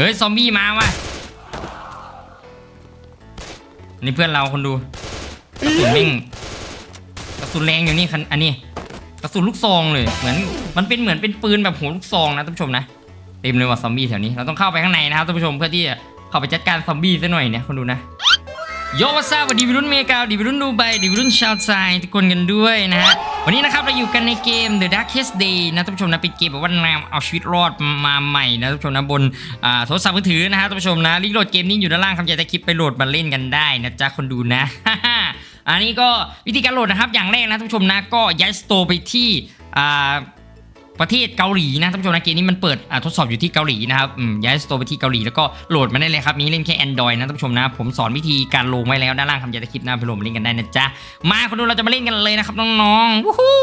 ฮ้ย ซอมบี้มาว่ะ นี่เพื่อนเราคนดู กระสุนแม่งกระสุนแรงอยู่นี่คันอันนี้กระสุนลูกซองเลย เหมือนมันเป็นเหมือนเป็นปืนแบบหัวลูกซองนะท่านผู้ชมนะ เต็มเลยว่ะซอมบี้แถวนี้ เราต้องเข้าไปข้างในนะครับท่านผู้ชมเพื่อที่จะเข้าไปจัดการซอมบี้ซะหน่อยเนี่ยคนดูนะโยวัสวัดีวิรุ่นเมกาดีวิรุ่นดูไบดีวิรุ่นชาวไซทุกคนกันด้วยนะฮะ วันนี้นะครับเราอยู่กันในเกม The Darkest Day นะท่านผู้ชมนะเป็นเกมแบบว่านำเอาชีวิตรอดมาใหม่นะท่านผู้ชมนะบนโทรศัพท์มือถือนะฮะท่านผู้ชมนะลิงก์โหลดเกมนี้อยู่ด้านล่างครับอยากจะคลิปไปโหลดมาเล่นกันได้นะจ๊ะคนดูนะอันนี้ก็วิธีการโหลดนะครับอย่างแรกนะท่านผู้ชมนะก็ย้ายสโตร์ไปที่ ประเทศเกาหลีนะท่านผู้ชมนะเกมนี้มันเปิดทดสอบอยู่ที่เกาหลีนะครับย้ายสโตร์ไปที่เกาหลีแล้วก็โหลดมาได้เลยครับมีเล่นแค่ Android นะท่านผู้ชมนะ ผมสอนวิธีการลงไว้แล้วด้านล่างคำยาตะคลิปน้าไปโหลดมาเล่นกันได้นะจ๊ะมาคนดูเราจะมาเล่นกันเลยนะครับน้องๆวู้ฮู้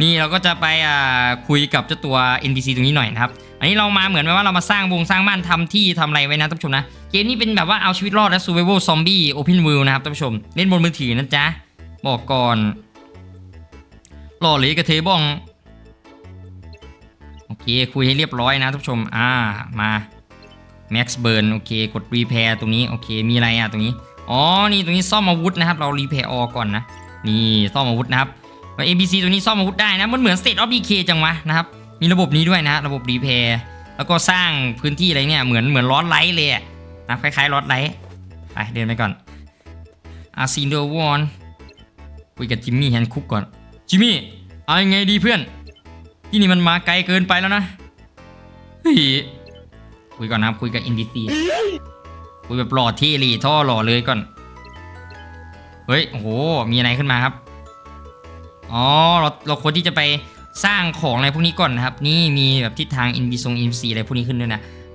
นี่เราก็จะไปคุยกับเจ้าตัว NPC ตรงนี้หน่อยนะครับอันนี้เรามาเหมือนว่าเรามาสร้างวงสร้างบ้านทำที่ทำอะไรไว้นะท่านผู้ชมนะเกมนี้เป็นแบบว่าเอาชีวิตรอดและ Survival Zombie Open World นะครับท่านผู้ชมเล่นบนมือถือนะจ๊ะบอกก่อนหล่อเหลยกระเทบ้อง โอเคคุยให้เรียบร้อยนะทุกชมอ่ามา Max Burn โอเคกด Repair ตรงนี้โอเคมีอะไรอะตรงนี้อ๋อนี่ตรงนี้ซ่อมอาวุธนะครับเรา Repair all ก่อนนะนี่ซ่อมอาวุธนะครับ ABC ตัวนี้ซ่อมอาวุธได้นะมันเหมือน State of Decay จังวะนะครับมีระบบนี้ด้วยนะระบบ Repair แล้วก็สร้างพื้นที่อะไรเนี่ยเหมือนเหมือนล้อไลท์เลยอะนะคล้ายๆล้อไลท์ไปเดินไปก่อนอาซินเดอร์วอนคุยกับจิมมี่แฮนคุกก่อนจิมมี่เอายังไงดีเพื่อน ที่นี่มันมาไกลเกินไปแล้วนะเฮ้ยคุยก่อนนะครับคุยกับอินดิซีคุยแบบหล่อที่รีท่อหล่อเลยก่อน เฮ้ย โอ้โห มีอะไรขึ้นมาครับ อ๋อ เราเราควรที่จะไปสร้างของอะไรพวกนี้ก่อนนะครับ นี่มีแบบทิศทาง NPC ทรงอินซีอะไรพวกนี้ขึ้นด้วยนะ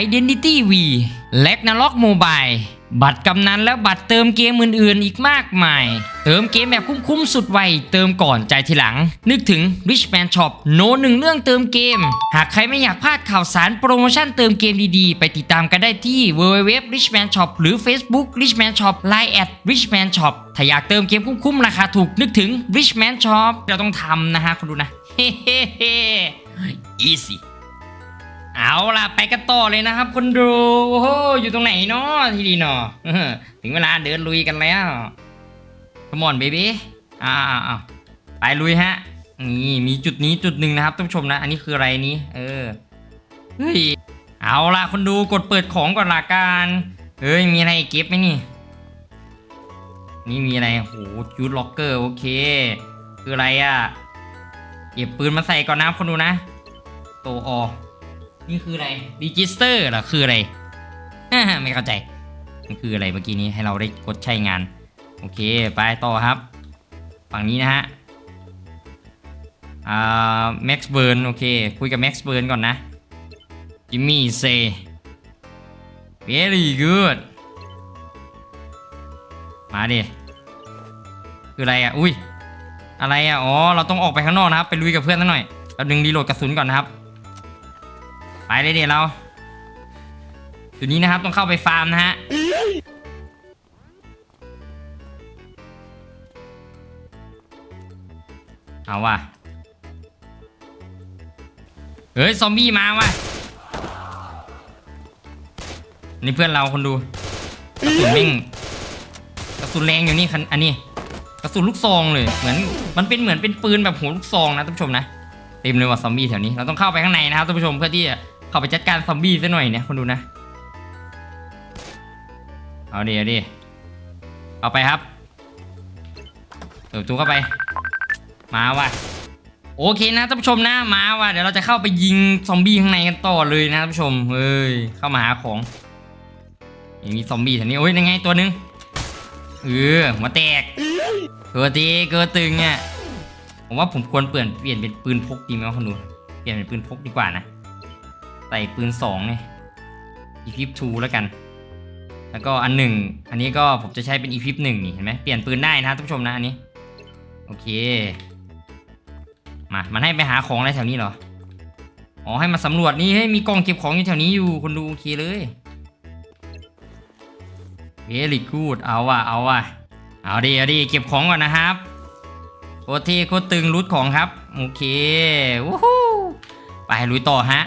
Identity V และ n a r o k Mobile บัตรกำนันและบัตรเติมเกมอื่นๆ อีกมากมาย เติมเกมแบบคุ้มๆ สุดไว เติมก่อนใจทีหลัง นึกถึง Richman Shop โนหนึ่งเรื่องเติมเกม หากใครไม่อยากพลาดข่าวสารโปรโมชั่นเติมเกมดีๆ ไปติดตามกันได้ที่ www richman shop หรือ Facebook richman shop line at richman shop ถ้าอยากเติมเกมคุ้มๆ ราคาถูกนึกถึง richman shop เราต้องทำนะฮะคุณดูนะเฮ้เฮ้เฮ้ easy เอาล่ะไปกันต่อเลยนะครับ คนดูโอ้โหอยู่ตรงไหนเนาะที่ดีเนาะถึงเวลาเดินลุยกันแล้ว Come on baby อ่าอ่าไปลุยฮะนี่มีจุดนี้จุดหนึ่งนะครับท่านผู้ชมนะ อันนี้คืออะไรนี้ เออเฮ้ยเอาล่ะ คนดูกดเปิดของก่อนละกันเฮ้ยมีอะไรเก็บไหมนี่ นี่มีอะไรโหจูดล็อกเกอร์โอเค คืออะไรอะ่ะเก็บปืนมาใส่ก่อนนะคนดูนะ โตออ นี่คืออะไรรีจิสเตอร์เหรอคืออะไรไม่เข้าใจ มันคืออะไรเมื่อกี้นี้ให้เราได้กดใช้งาน โอเค ไปต่อครับ ฝั่งนี้นะฮะ อ่าแม็กซ์เบิร์นโอเค คุยกับแม็กซ์เบิร์นก่อนนะจิมมี่เซ very good มาดิ คืออะไรอะ อุ้ย อะไรอะ อ๋อ เราต้องออกไปข้างนอกนะครับ ไปลุยกับเพื่อนสักหน่อยแป๊บนึงรีโหลดกระสุนก่อนนะครับ ไปเลยเดี๋ยวเราจุดนี้นะครับต้องเข้าไปฟาร์มนะฮะเอาว่ะเฮ้ยซอมบี้มาว่ะนี่เพื่อนเราคนดูกระสุนแม่งกระสุนแรงอยู่นี่คันอันนี้กระสุนลูกซองเลยเหมือนมันเป็นเหมือนเป็นปืนแบบหัวลูกซองนะท่านผู้ชมนะเต็มเลยว่ะซอมบี้แถวนี้เราต้องเข้าไปข้างในนะครับท่านผู้ชมเพื่อที่จะ ข้าไปจัดการซอมบี้ซะหน่อยเนี่ยคนดูนะ เอาดิเอาดิเอาไปครับเปิดประตูเข้าไป มาว่ะโอเคนะท่านผู้ชมนะมาว่ะเดี๋ยวเราจะเข้าไปยิงซอมบี้ข้างในกันต่อเลยนะท่านผู้ชมเฮ้ยเข้ามาหาของยังมีซอมบี้แถวนี้โอ้ยยังไงตัวหนึงเออหัวแตกเกิดตีเกิดตึงอะผมว่าผมควรเปลี่ยนเปลี่ยนเป็นปืนพกดีไหมวะคนดูเปลี่ยนเป็นปืนพกดีกว่านะ ใส่ปืนสองเนี่ยอีพิฟทูแล้วกัน แล้วก็อันหนึ่งอันนี้ก็ผมจะใช้เป็นอีพิปหนึ่งนี่เห็นไหมเปลี่ยนปืนได้นะท่านผู้ชมนะอันนี้ โอเค มา มันให้ไปหาของอะไรแถวนี้เหรอ อ๋อให้มาสำรวจนี่ให้มีกล่องเก็บของอยู่แถวนี้อยู่คนดูโอเคเลยเวลิกูดเอาว่ะเอาว่ะเอาดิเอาดิเก็บของก่อนนะครับโคตรเท่โคตรตึงรูทของครับ โอเควู้ฮู้ไปลุยต่อฮะ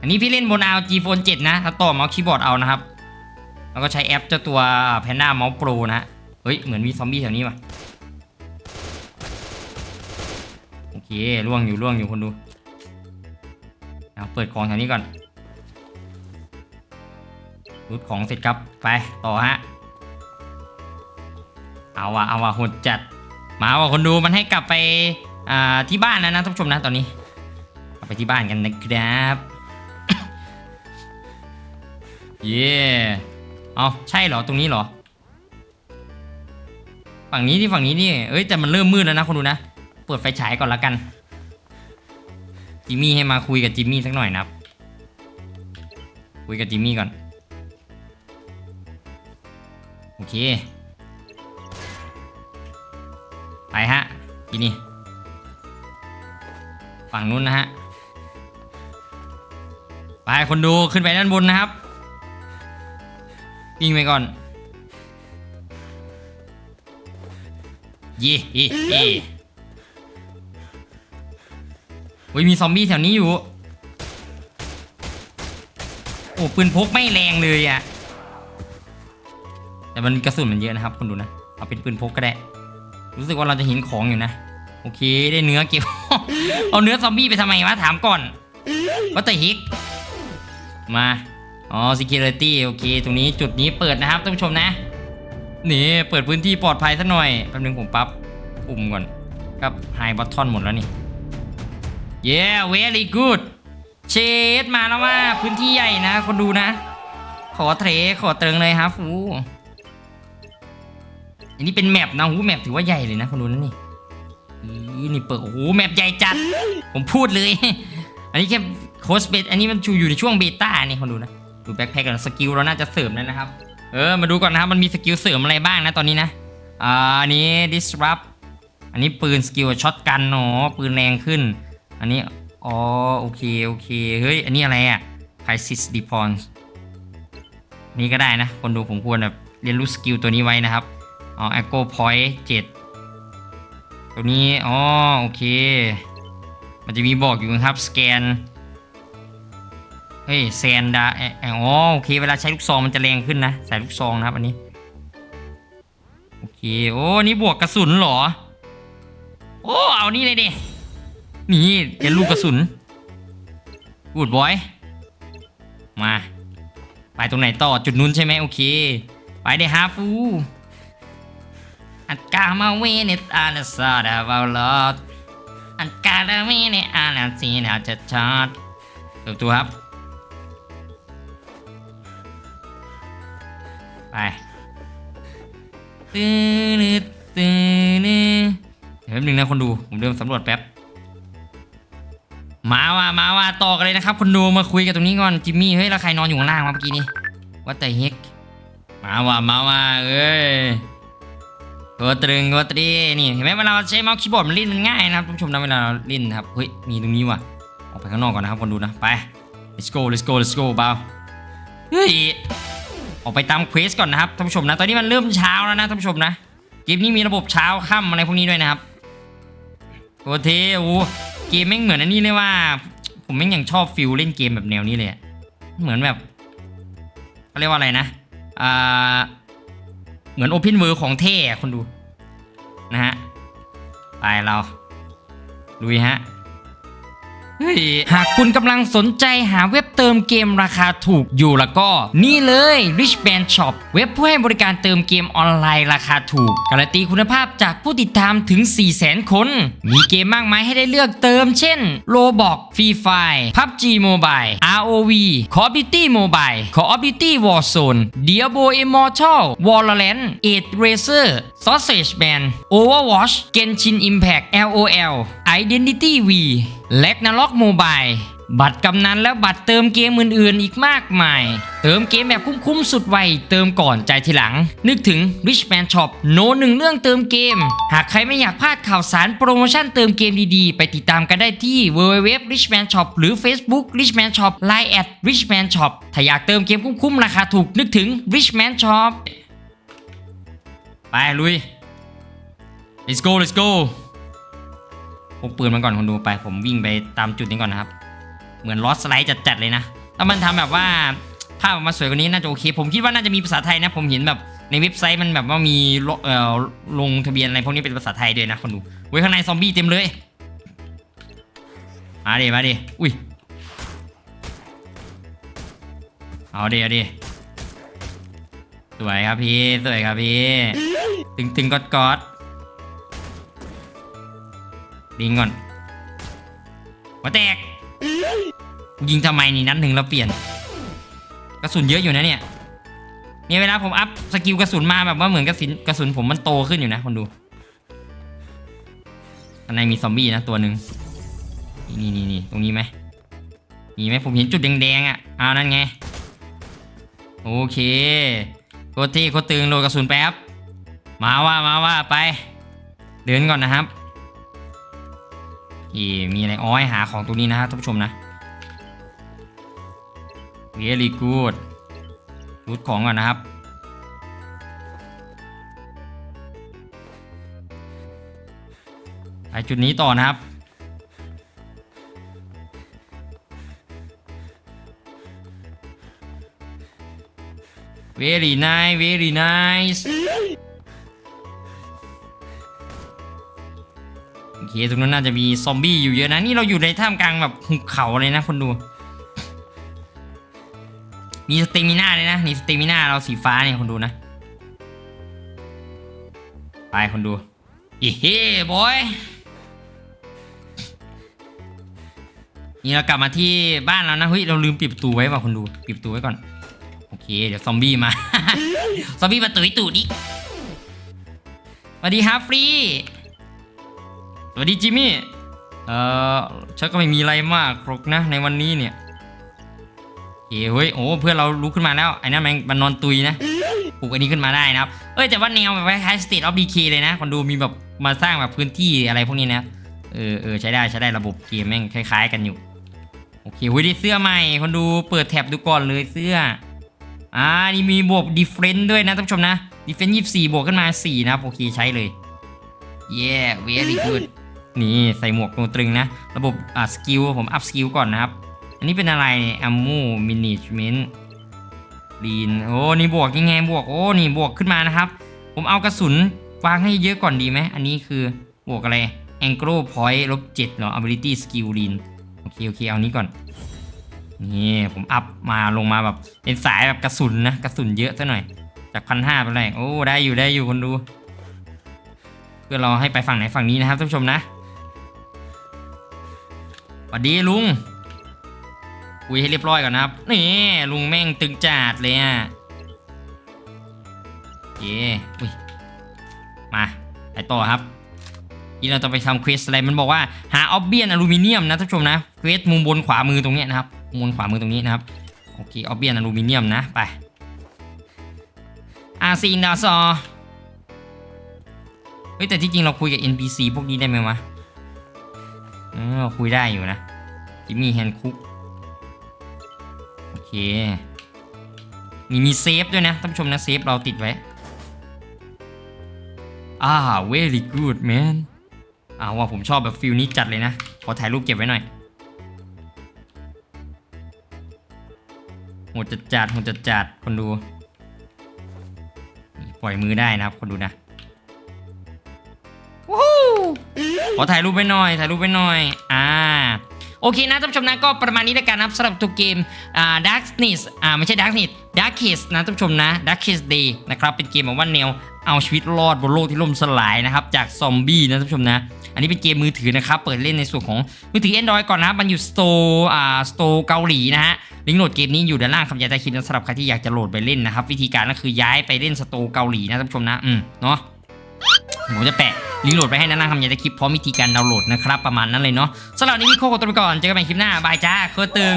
อันนี้พี่เล่นบน ROG Phone 7 นะ ถ้าต่อเมาส์คีย์บอร์ดเอานะครับ แล้วก็ใช้แอปเจ้าตัว Panda Mouse Pro นะ เฮ้ย เหมือนมีซอมบี้แถวนี้ว่ะ โอเคล่วงอยู่ล่วงอยู่คนดูเอาเปิดของแถวนี้ก่อนรูดของเสร็จครับ ไปต่อฮะ เอาว่ะเอาว่ะหดจัด มาว่ะคนดูมันให้กลับไปที่บ้านแล้วนะท่านผู้ชมนะตอนนี้ กลับไปที่บ้านกันนะครับ เย่เอาใช่เหรอตรงนี้เหรอ ฝั่งนี้ที่ฝั่งนี้นี่เอ้ยแต่มันเริ่มมืดแล้วนะคนดูนะ เปิดไฟฉายก่อนละกัน จิมมี่ให้มาคุยกับจิมมี่สักหน่อยนะครับ คุยกับจิมมี่ก่อน โอเค ไปฮะทีนี่ฝั่งนู้นนะฮะ ไปคนดูขึ้นไปด้านบนนะครับ วิ่งไปก่อนย่เย่เย่โอ้ยมีซอมบี้แถวนี้อยู่ โอ้ปืนพกไม่แรงเลยอะแต่มันกระสุนมันเยอะนะครับคนดูนะ เอาเป็นปืนพกก็ได้ รู้สึกว่าเราจะเห็นของอยู่นะ โอเคได้เนื้อเก็บ เอาเนื้อซอมบี้ไปทำไมวะถามก่อนว่าแต่ฮิกมา อ๋อ security โอเค ตรงนี้จุดนี้เปิดนะครับท่านผู้ชมนะ นี่เปิดพื้นที่ปลอดภัยซะหน่อย แป๊บนึงผมปั๊บปุ่มก่อนครับไฮบัตทอนหมดแล้วนี่ yeah very good เชดมาแล้วว่าพื้นที่ใหญ่นะ คนดูนะ ขอเทรขอเติงเลยครับฟูอันนี้เป็นแมปนะหูแมปถือว่าใหญ่เลยนะคนดูนั่นนี่อนี่เปิดโอ้โหแมปใหญ่จัด ผมพูดเลย อันนี้แค่โค้ชเบตอันนี้มันอยู่ในช่วงเบต้านี่คนดูนะ ดูแบ็คแพคกันสกิลเราน่าจะเสริมแล้วนะครับ เออ มาดูก่อนนะครับ มันมีสกิลเสริมอะไรบ้างนะตอนนี้นะ อ่าอันนี้ disrupt อันนี้ปืนสกิลช็อตกันเนาะปืนแรงขึ้น อันนี้ อ๋อ โอเค โอเค เฮ้ย อันนี้อะไรอะ crisis response นี่ก็ได้นะ คนดูผมควรแบบเรียนรู้สกิลตัวนี้ไว้นะครับ อ๋อ echo point 7ตัวนี้ อ๋อ โอเค มันจะมีบอกอยู่นะครับ สแกน ฮ้ยแซนดาเอออ๋อโอเคเวลาใช้ลูกซองมันจะแรงขึ้นนะใส่ลูกซองนะครับอันนี้โอเคโอ้นี่บวกกระสุนเหรอ โอ้เอานี่เลยดินี่เดี๋ยวลูกกระสุนกูดบอยมาไปตรงไหนต่อจุดนู้นใช่ไหมโอเค ไปเดฮาฟูอันกามาเวเนตอาลาซาดาบาลอดอันกาลาเวเนอาลาซีนาจัดชาดเปิดตัวครับ ไปตื้อตื้อเดี๋ยวแป๊บนึงนะคนดูผมเดินสำรวจแป๊บมาว่ามาว่าต่อกันเลยนะครับคนดูมาคุยกันตรงนี้ก่อนจิมมี่เฮ้ยแล้วใครนอนอยู่ข้างล่างวะเมื่อกี้นี้ว่าแต่เฮกมาว่ามาว่าเอ้ยตัวตรึงตัวตรีนี่เห็นไหมเวลาเราใช้เมาส์คีย์บอร์ดมันเล่นมันง่ายนะครับท่านผู้ชมนะเวลาเราล่นนะครับเฮ้ยมีตรงนี้ว่ะออกไปข้างนอกก่อนนะครับคนดูนะไป let's go let's go let's go เบาเฮ้ย ออกไปตามเควสก่อนนะครับท่านผู้ชมนะ ตอนนี้มันเริ่มเช้าแล้วนะท่านผู้ชมนะเกมนี้มีระบบเช้าค่ำอะไรพวกนี้ด้วยนะครับโอเทโอ้เกมแม่งเหมือนอันนี้เลยว่า ผมแม่งยังชอบฟิลเล่นเกมแบบแนวนี้เลยเหมือนแบบเขาเรียกว่าอะไรนะอ่าเหมือนโอเพนเวิร์ของเท่คนดูนะฮะไปเราลุยฮะ เฮ้ยหากคุณกำลังสนใจหาเว็บเติมเกมราคาถูกอยู่แล้วก็ นี่เลย Rich Band Shop เว็บผู้ให้บริการเติมเกมออนไลน์ราคาถูก การันตีคุณภาพจากผู้ติดตามถึง 400,000คน มีเกมมากมายให้ได้เลือกเติม เช่น Roblox Free Fire PUBG Mobile ROV Call of Duty Mobile Call of Duty Warzone Diablo Immortal Valorant Age Racer Sausage Band Overwatch Genshin Impact LOL Identity V และน a ล็อกโมบายบัตรกำนันและบัตรเติมเกมอื่นๆ อีกมากมาย เติมเกมแบบคุ้มๆ สุดไว เติมก่อนใจทีหลัง นึกถึง Richman Shop โนหนึ่งเรื่องเติมเกม หากใครไม่อยากพลาดข่าวสารโปรโมชั่นเติมเกมดีๆ ไปติดตามกันได้ที่ www richman shop หรือ Facebook richman shop line at richman shop ถ้าอยากเติมเกมคุ้มๆ ราคาถูกนึกถึง richman shop ไปลุย let's go let's go ผมปืนมันก่อนคนดูไป ผมวิ่งไปตามจุดนี้ก่อนนะครับ เหมือนลอสไลด์จัดๆเลยนะถ้ามันทำแบบว่าภาพออกมาสวยกว่านี้น่าจะโอเค ผมคิดว่าน่าจะมีภาษาไทยนะ ผมเห็นแบบในเว็บไซต์มันแบบว่ามีลลงทะเบียนอะไรพวกนี้เป็นภาษาไทยด้วยนะคนดูเว้ยข้างในซอมบี้เต็มเลยมาดิมาดิอุ้ยเอาดิเอาดิ สวยครับพี่ สวยครับพี่ ตึงตึงกอดกอดดิงก่อนหัวแตก ยิงทำไมนี่นัดหนึ่งแล้วเปลี่ยน กระสุนเยอะอยู่นะเนี่ย เนี่ยเวลาผมอัพสกิลกระสุนมาแบบว่าเหมือนกระสุนกระสุนผมมันโตขึ้นอยู่นะคนดูข้างในมีซอมบี้นะตัวหนึ่งนี่นี่นี่ตรงนี้ไหมมีไหมผมเห็นจุดแดงๆอะอ้าวนั่นไง โอเค ตรที่โคตรตึงโดนกระสุนแป๊บ มาว่ามาว่าไป เดินก่อนนะครับอีมีอะไรอ๋อให้หาของตรงนี้นะครับท่านผู้ชมนะ very good รูดของก่อนนะครับ ไปจุดนี้ต่อนะครับ very nice very nice โอเคตรงนั้นน่าจะมีซอมบี้อยู่เยอะนะ นี่เราอยู่ในท่ามกลางแบบหุบเขาเลยนะคนดู มีสเตมิน่าเลยนะ นี่สเตมิน่าเราสีฟ้าเนี่ยคนดูนะ ไปคนดูอีเฮ้บอยนี่เรากลับมาที่บ้านแล้วนะเฮ้ยเราลืมปิดประตูไว้ว่ะคนดู ปิดประตูไว้ก่อน เคเดี๋ยวซอมบี้มา ซอมบี้มาตุยตูดอีกสวัสดีครับฟรี สวัสดีจิมมี่ เอ่อฉันก็ไม่มีอะไรมากหรอกนะในวันนี้เนี่ยโอเคเฮ้ย โอ้เพื่อนเราลุกขึ้นมาแล้ว ไอ้นั่นมันมันนอนตุยนะ ปลุกอันนี้ขึ้นมาได้นะครับ เอ้ยแต่ว่าแนวแบบคล้าย State of Decay เลยนะคนดูมีแบบมาสร้างแบบพื้นที่อะไรพวกนี้นะ เออเออใช้ได้ใช้ได้ระบบเกมแม่งคล้าย ๆ กันอยู่ โอเคเฮ้ยได้เสื้อใหม่คนดูเปิดแท็บดูก่อนเลยเสื้อ อ่านี่มีบวก Defense ด้วยนะท่านผู้ชมนะ Defense 24บวกขึ้นมา4นะครับโอเคใช้เลย yeah very good นี่ใส่หมวกตัวตรึงนะ ระบบอ่าสกิลผมอัพสกิลก่อนนะครับ อันนี้เป็นอะไรเนี่ย ammo management ลีนโอ้นี่บวกยังไงบวกโอ้นี่บวกขึ้นมานะครับ ผมเอากระสุนวางให้เยอะก่อนดีไหมอันนี้คือบวกอะไร angle point ลบเจ็ดเหรอ ability skill ลีนโอเคโอเคเอานี้ก่อน นี่ผมอัพมาลงมาแบบเป็นสายแบบกระสุนนะกระสุนเยอะซะหน่อย จากพันห้าไปเลยโอ้ได้อยู่ได้อยู่คนดู เพื่อเราให้ไปฝั่งไหนฝั่งนี้นะครับท่านผู้ชมนะสวัสดีลุงคุยให้เรียบร้อยก่อนนะครับ นี่ลุงแม่งตึงจัดเลยอะเย้อุ้ยมาไปต่อครับนี่เราจะไปทำเควสอะไรมันบอกว่าหาออบเบียนอลูมิเนียมนะท่านผู้ชมนะเควสมุมบนขวามือตรงเนี้ยนะครับ มุมบนขวามือตรงนี้นะครับ โอเคออบเบียนอลูมิเนียมนะไปอาซีนดาซอเฮ้ยแต่ที่จริงเราคุยกับ NPC พวกนี้ได้ไหมวะเออคุยได้อยู่นะจิมมี่แฮนคุกโอเคมีมีเซฟด้วยนะท่านผู้ชมนะเซฟเราติดไว้อ่า very good man อ่าว่าผมชอบแบบฟิลนี้จัดเลยนะ ขอถ่ายรูปเก็บไว้หน่อย ดจัดจัดโหดจัดจัดคนดูนี่ปล่อยมือได้นะครับ คนดูนะวู้ขอถ่ายรูปไปหน่อย ถ่ายรูปไปหน่อย อ่าโอเคนะท่านผู้ชมนะก็ประมาณนี้แล้วกันนะครับสำหรับตัวเกมอ่า Darkness อ่าไม่ใช่ Darkness Darkest นะท่านผู้ชมนะ Darkest Day นะครับเป็นเกมแบบว่าแนวเอาชีวิตรอดบนโลกที่ล่มสลายนะครับจากซอมบี้นะท่านผู้ชมนะ อันนี้เป็นเกมมือถือนะครับ เปิดเล่นในส่วนของมือถือ Android ก่อนนะมันอยู่ Store อ่า Store เกาหลีนะฮะ ลิงก์โหลดเกมนี้อยู่ด้านล่างคำยาใต้คลิปนะสำหรับใครที่อยากจะโหลดไปเล่นนะครับ วิธีการก็คือย้ายไปเล่นสโตร์เกาหลีนะท่านผู้ชมนะ อืม เนาะผมจะแปะลิงก์โหลดไปให้นะนั่งทำยาตะคลิปพร้อมวิธีการดาวน์โหลดนะครับ ประมาณนั้นเลยเนาะสำหรับนี้พี่โคกตัวไปก่อน เจอกันใหม่คลิปหน้า บายจ้าโคตรตึง